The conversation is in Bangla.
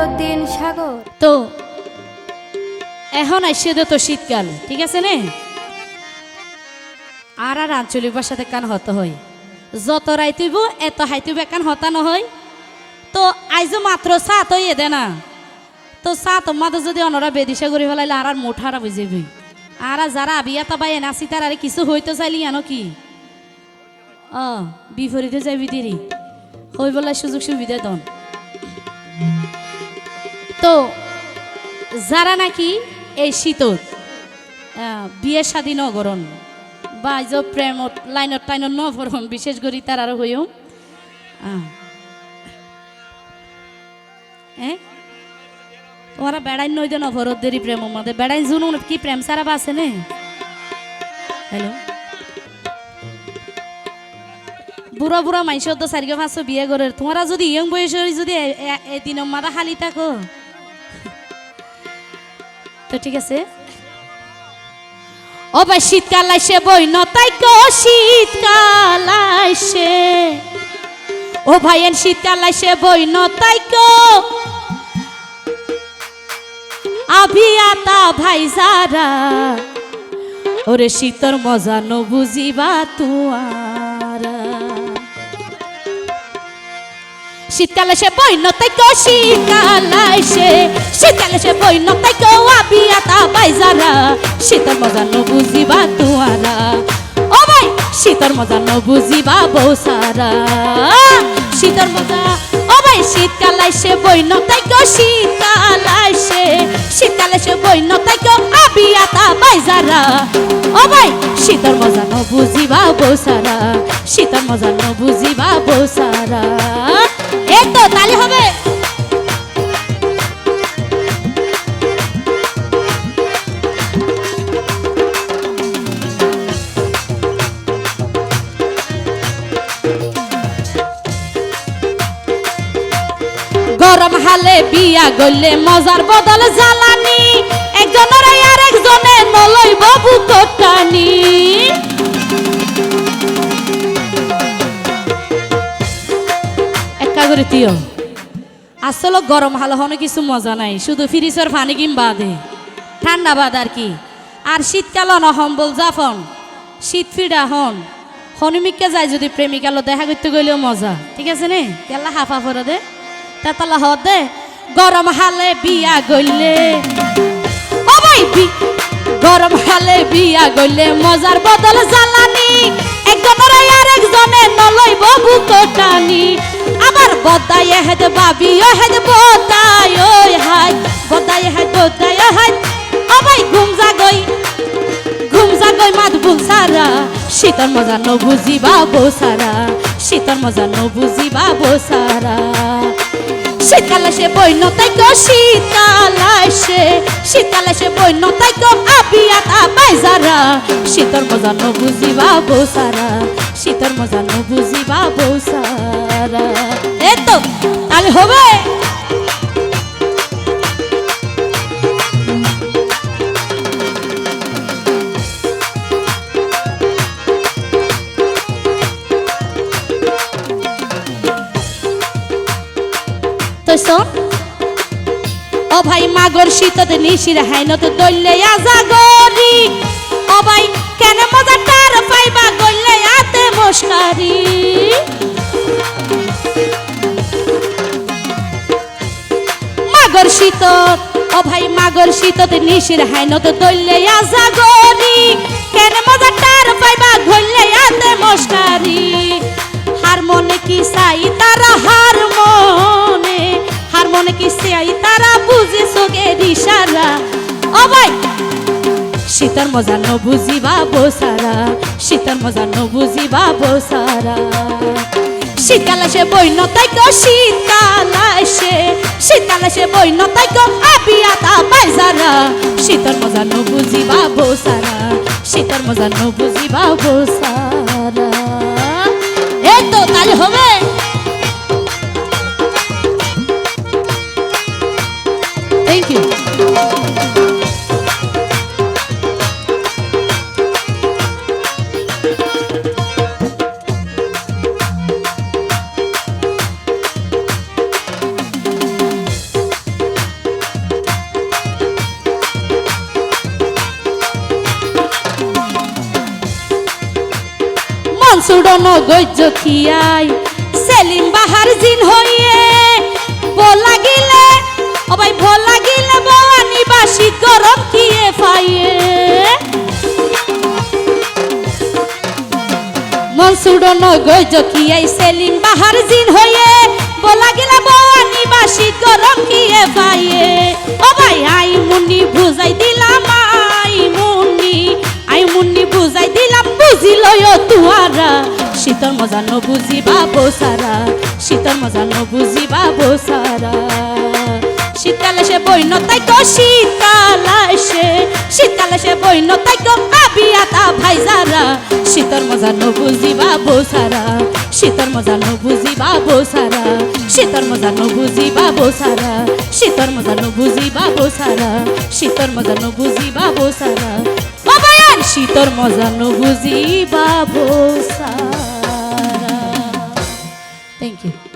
মহিউদ্দিন সাগর। তো, এখন আসছে তো শীতকাল, ঠিক আছে নে? আর আর আঞ্চলিক ভাষাতে কান হত হয়। যত রাইতিব এত হাইতিব একান হতা নহয়। তো আইজো মাত্র চা তো এ দে না। তো চা তোমাদের যদি অনরা বেদিশা করে ফেলাইলে আর আর মোঠারা বুঝেবি। আর যারা আবিয়া তাবা এনাসি তার আরে কিছু হইতে চাইলি আনো কি? অ, বিপরীতে যাবি দেরি। হই বলাই সুযোগ সুবিধা দন। তো যারা নাকি এই শীতত বিয়ে শাদী নগরণ বা যে প্রেমত, লাইনত টাইনত নভরণ বিশেষ করে তার আরও হইও ওরা বেড়াই নই দেন অভরত দেরি প্রেম মধ্যে বেড়াই জুনুন কি প্রেম সারা বা আছে নে? হ্যালো বুড়া বুড়া মাইসর তো চারিগো পাঁচশো বিয়ে করে তোমরা যদি ইয়ং বয়সের যদি এ- এ- এদিনের মাদা খালি থাকো। তো ঠিক আছে? ও ভাই, শীতকাল আইসে বই নতাই কো শীতকাল আইসে ও ভাই, এন শীতকাল আইসে বই নতাই কো আভিয়াতা ভাই যারা। ওরে শীতর মজা ন বুঝিবা তুয়ারা। শীতকালে সে বই নতাই কো শীতকালে সে শীতকালে সে বই নতাই কো আবিয়াতা বাইজারা। শীতর মজা ন বুঝিবা তুয়ারা ও ভাই, শীতর মজা ন বুঝিবা বৌসারা। শীতর মজা, ও ভাই শীতকালে সে বই নতাই কো শীতকালে সে শীতকালে সে বই নতাই কো আবিয়াতা বাইজারা। ও ভাই, শীতর মজা ন বুঝিবা বৌসারা। শীতর মজা ন বুঝিবা বৌসারা। এই বিয়া গইলে মজার বদল জ্বালানি। একজনের আর একজনে নলই বাবু কোটানি একা আসলে গরম হালো হনে কিছু মজা নাই, শুধু ফ্রিজের পানি কিংবা দে ঠান্ডা বাদ আর কি। আর শীতকাল নহম্বল জাফন, শীত ফিডা হন। হনুমিককে যায় যদি প্রেমিকালো দেখা করতে গেলেও মজা। ঠিক আছে নে? কেলা হাফা ফরে দে। তেতলা হ দে। গরম হালে বিয়া গইলে। ও ভাই গরম হালে বিয়া গইলে মজার বদল জ্বালানি। একজনের আর একজনে নলই বাবু কোটানি আবার বদাই হেদ বাবি হেদ বদায় ওই হাই। বদাই হেদ বদায় হাই ও ভাই, ঘুম জাগই ঘুম জাগই মাত বুল সারা শীতর মজা ন বুঝিবা বো সারা শীতর মজা ন বুঝিবা বো সারা শীতকালে সে বই নতাই কো আসে। সে শীতকালে সে বই নতাই কো আবিয়াতা বাইজারা শীতর মজা ন বুঝিবা বো সারা শীতর মজা ন বুঝিবা বো সারা এই তো, তাহলে হবে। তো? ও ভাই, মাগর শীততে নিশির হাইনত দইলে আজা গরি। ও ভাই, কেন মজা টার পাইবা গইলে আতে মস্কারি মাগর শীতত ও ভাই, মাগর শীততে নিশির হাইনত দইলে আজা গরি। কেন মজা টার পাইবা গইলে আতে মস্কারি হার মনে কি চাই তারা হার মনে হার মনে কি চাই তারা বুঝে সোগে দিশারা ও ভাই শীতর মজা ন বুঝিবা বসারা শীতর মজা ন বুঝিবা বসারা শীতকাল আসে বই নতাই কো শীতকাল আসে। শীতকাল আসে বই নতাই কো আপিয়াতা বাইজারা শীতর মজা ন বুঝিবা বসারা শীতর মজা ন বুঝিবা বসারা মনসুডন গৈজ খিয়াই। সেলিম বাহার জিন হইয়ে বল লাগিলে, ও ভাই ভল লাগিলে বওয়ানি বাসি গরম কিয়ে পাইয়ে মনসুডন গৈজ খিয়াই, সেলিম বাহার জিন হইয়ে বল লাগিলে বওয়ানি বাসি গরম কিয়ে পাইয়ে ও ভাই আই মুন্নি বুঝাই দিলাম বুঝিল তুয়ারা। শীতর মজা ন বুঝিবা বসারা শীতর মজা ন বুঝিবা বসারা শীতকালে সে বইন তাই তো শীতকাল আসে। শীতকালে সে বইন তাই তো আবিয়াতা ভাইজারা। শীতর মজা ন বুঝিবা বসারা শীতর মজা ন বুঝিবা বসারা শীতর মজা ন বুঝিবা বসারা শীতর মজা ন বুঝিবা বসারা শীতর মজা ন বুঝিবা বসারা বাবায়ান শীতর মজা ন বাবু সারা। Thank you